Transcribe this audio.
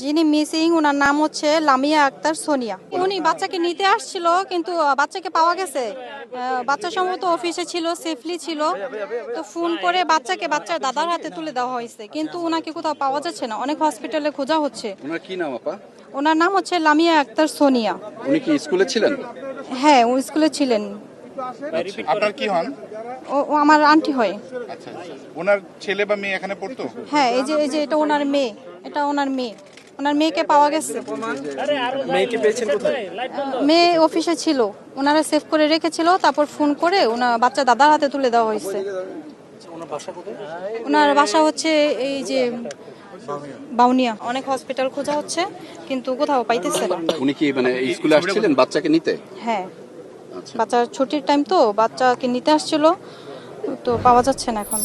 যিনি মিসিং ওনার নাম হচ্ছে লামিয়া আক্তার সোনিয়া। উনি বাচ্চাকে নিতে আসছিল কিন্তু বাচ্চাকে পাওয়া গেছে। বাচ্চা সম্ভবত অফিসে ছিল সেফলি ছিল। তো ফোন করে বাচ্চাকে বাচ্চার দাদার হাতে তুলে দেওয়া হয়েছে। কিন্তু ওনাকে কোথাও পাওয়া যাচ্ছে না। অনেক হসপিটালে খোঁজা হচ্ছে। ওনার কি নাম আপা? ওনার নাম হচ্ছে লামিয়া আক্তার সোনিয়া। উনি কি স্কুলে ছিলেন? হ্যাঁ ও স্কুলে ছিলেন। আপনার কি হন? ও ও আমার আন্টি হয়। আচ্ছা আচ্ছা। ওনার ছেলে বা মেয়ে এখানে পড়তো? হ্যাঁ এই যে এই যে এটা ওনার মেয়ে। এটা ওনার মেয়ে। ওনার মেয়েকে পাওয়া গেছে। মেয়েকে পেয়েছেন কোথায়? মেয়ে অফিসে ছিল। ওনারা সেভ করে রেখেছিল তারপর ফোন করে ওনার বাচ্চা দাদার হাতে তুলে দেওয়া হয়েছে। ওনার বাসা কোথায়? ওনার বাসা হচ্ছে এই যে বাউনিয়া। অনেক হসপিটাল খোঁজা হচ্ছে কিন্তু কোথাও পাইতেছে না। উনি কি মানে স্কুলে আসছিলেন বাচ্চাকে নিতে? হ্যাঁ। আচ্ছা। বাচ্চার ছুটির টাইম তো বাচ্চাকে নিতে আসছিল তো পাওয়া যাচ্ছে না এখন।